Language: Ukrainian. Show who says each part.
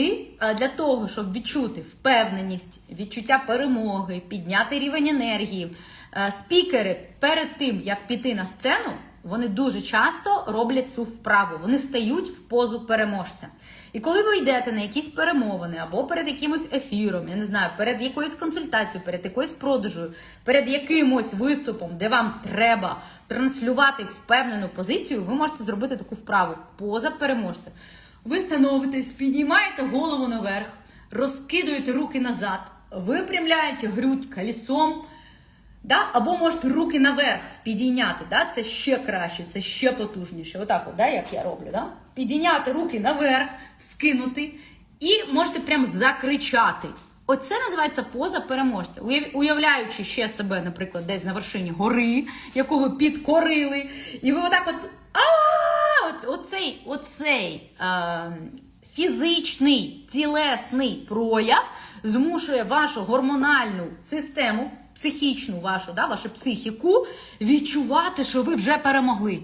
Speaker 1: е, для того, щоб відчути впевненість, відчуття перемоги, підняти рівень енергії, спікери перед тим, як піти на сцену, вони дуже часто роблять цю вправу. Вони стають в позу переможця. І коли ви йдете на якісь перемовини або перед якимось ефіром, я не знаю, перед якоюсь консультацією, перед якоюсь продажею, перед якимось виступом, де вам треба транслювати впевнену позицію, ви можете зробити таку вправу поза переможця. Ви становитесь, підіймаєте голову наверх, розкидуєте руки назад, випрямляєте грудь колесом. Да? Або можете руки наверх підійняти, да? це ще краще, це ще потужніше. Отак, от, да? як я роблю. Да? Підійняти руки наверх, скинути, і можете прям закричати. Оце називається поза переможця. Уявляючи ще себе, наприклад, десь на вершині гори, ви підкорили, і ви отак от. Оцей, оцей е, фізичний, тілесний прояв змушує вашу гормональну систему, психічну вашу, да, вашу психіку відчувати, що ви вже перемогли.